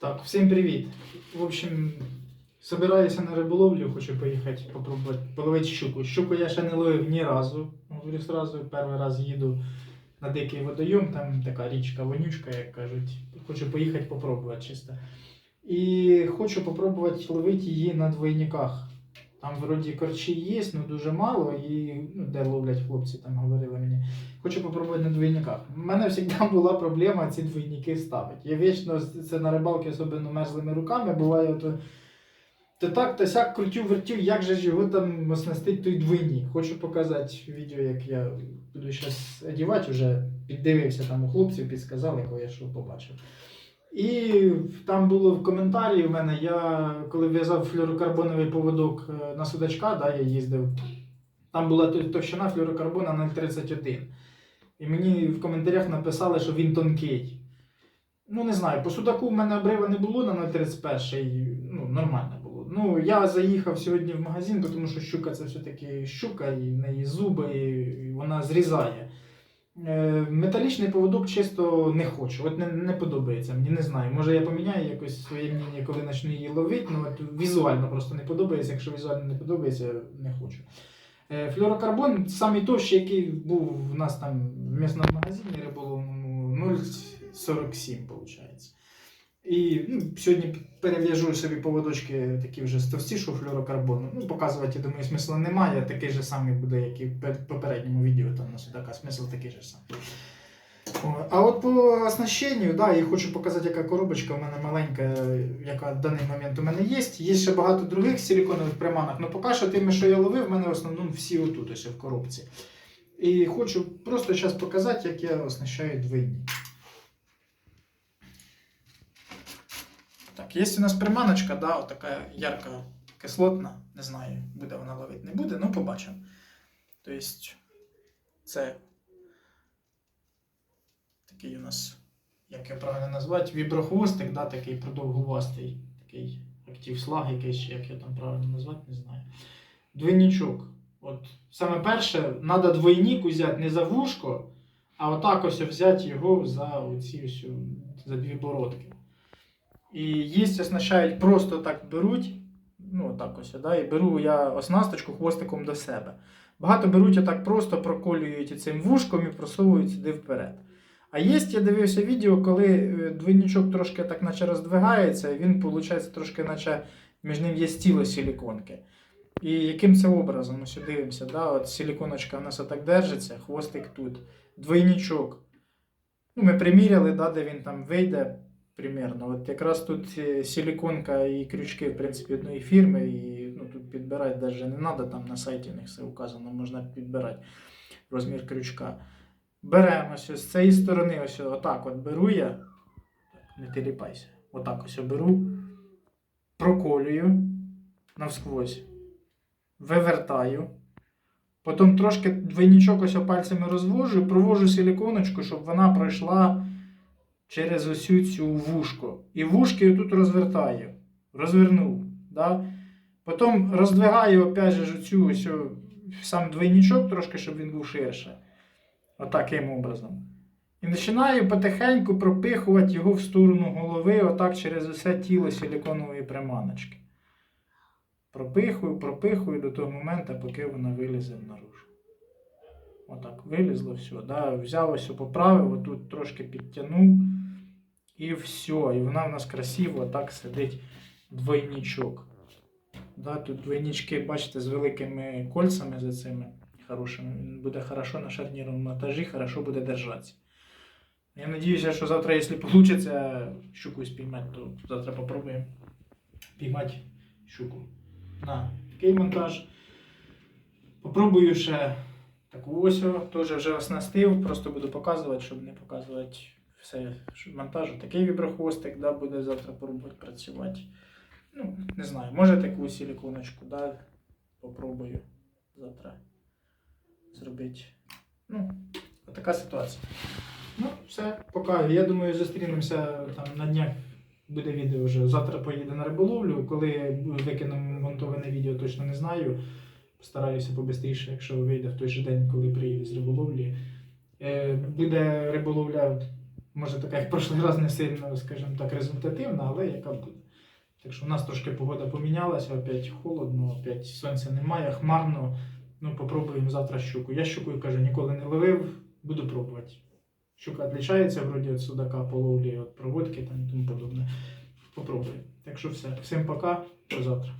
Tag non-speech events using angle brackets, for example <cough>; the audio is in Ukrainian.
Так, всім привіт. В общем, собираюся на риболовлю, хочу поїхати попробувати половити щуку. Щуку я ще не ловив ні разу. Говорю сразу, перший раз їду на дикий водойом, там така річка вонючка, як кажуть. Хочу поїхати попробувати чисто. І хочу попробувати ловити її на двойниках. Там вроді корчі є, але дуже мало, і ну, де ловлять хлопці, там говорили мені. Хочу попробувати на двойниках. У мене завжди <laughs> була проблема ці двойники ставити. Я вічно це на рибалки, особливо мерзлими руками, буває то, то так, то сяк крутів вертів, як же ж його там оснастить той двойник. Хочу показати відео, як я буду зараз одягати, вже піддивився там у хлопців, підсказали, коли я що побачив. І там було в коментарі у мене, я коли в'язав флюорокарбоновий поводок е, на судачка, да, я їздив, там була то- товщина флюорокарбона 0,31. І мені в коментарях написали, що він тонкий. Ну, не знаю, по судаку в мене обрива не було на 0,31, ну, нормально було. Ну, я заїхав сьогодні в магазин, тому що щука це все-таки щука, і в неї зуби, і вона зрізає. Е, Металічний поводок чисто не хочу. От не, не подобається мені, не знаю. Може я поміняю якось своє мнення, коли почну її ловити, але візуально просто не подобається. Якщо візуально не подобається, не хочу. Е, Флюорокарбон самий товщий, який був в нас там в місному магазині риболовному 0,47 виходить. І ну, сьогодні перев'яжу собі поводочки такі вже з товстішого флюорокарбону. Ну, показувати, я думаю, смисла немає. Такий же самий буде, як і в попередньому відео. Там у нас смисл такий же самий. А от по оснащенню, да, я хочу показати, яка коробочка у мене маленька, яка в даний момент у мене є. Є ще багато других силіконових приманок, але поки що тими, що я ловив, в мене в основному всі отут, ось в коробці. І хочу просто зараз показати, як я оснащаю двойник. Так, є у нас приманочка, да, от така ярка кислотна. Не знаю, буде вона ловити, не буде, ну побачимо. Тобто, це такий у нас, як його правильно назвати, віброхвостик, да, такий продовгувастий, такий актив слаг якийсь, як його там правильно назвати, не знаю. Двойничок. От саме перше, треба двойник взяти не за вушко, а отак ось взяти його за оці ось, за дві бородки. І їсть оснащають просто так беруть, ну так ось, да, і беру я оснасточку хвостиком до себе. Багато беруть отак просто проколюють цим вушком і просовують сюди вперед. А є, я дивився відео, коли е, двойничок трошки так наче роздвигається, і він, виходить, трошки наче між ним є тіло силіконки. І яким це образом? Ось дивимося, да? от силіконочка у нас отак держиться, хвостик тут, двойничок. Ну, ми приміряли, да, де він там вийде примерно. От якраз тут е, силіконка і крючки, в принципі, одної фірми, і ну, тут підбирати навіть не треба, там на сайті них все указано, можна підбирати розмір крючка. Беремо ось з цієї сторони, ось отак от беру я. Не теліпайся. Отак ось беру, проколюю навсквозь, вивертаю. Потім трошки двойничок ось пальцями розвожу, провожу силіконочку, щоб вона пройшла через усю цю вушку. І вушки тут розвертаю. Розвернув. Да? Потім роздвигаю опять же цю ось сам двойничок трошки, щоб він був ширше. Отаким образом. І починаю потихеньку пропихувати його в сторону голови, отак через усе тіло силіконової приманочки. Пропихую, пропихую до того моменту, поки вона вилізе наружу. Отак, вилізло все. Да? Взяв ось, поправив, отут трошки підтягнув. І все. І вона в нас красиво так сидить двойничок. Да, тут двойнички, бачите, з великими кольцями за цими хорошими. Він буде хорошо на шарнірному монтажі, хорошо буде держатися. Я надіюся, що завтра, якщо вийде щуку спіймати, то завтра попробуємо піймати щуку. На такий монтаж. Попробую ще таку ось, теж вже оснастив, просто буду показувати, щоб не показувати все монтажу. Такий віброхвостик да, буде завтра пробувати працювати. Ну, не знаю, може таку силіконочку, да, попробую завтра зробити. Ну, така ситуація. Ну, все, поки. Я думаю, зустрінемося там на днях. Буде відео вже. Завтра поїду на риболовлю. Коли викинемо монтоване відео, точно не знаю. Постараюся побистріше, якщо вийде в той же день, коли приїду з риболовлі. Е, буде риболовля Може така, як прошлий раз, не сильно, скажімо так, результативна, але яка буде. Так що в нас трошки погода помінялася, опять холодно, опять сонця немає, хмарно. Ну, попробуємо завтра щуку. Я щукою кажу, ніколи не ловив, буду пробувати. Щука відрізняється вроді від судака по ловлі, від проводки там і тому подобне. Попробую. Так що все. Всім пока, до завтра.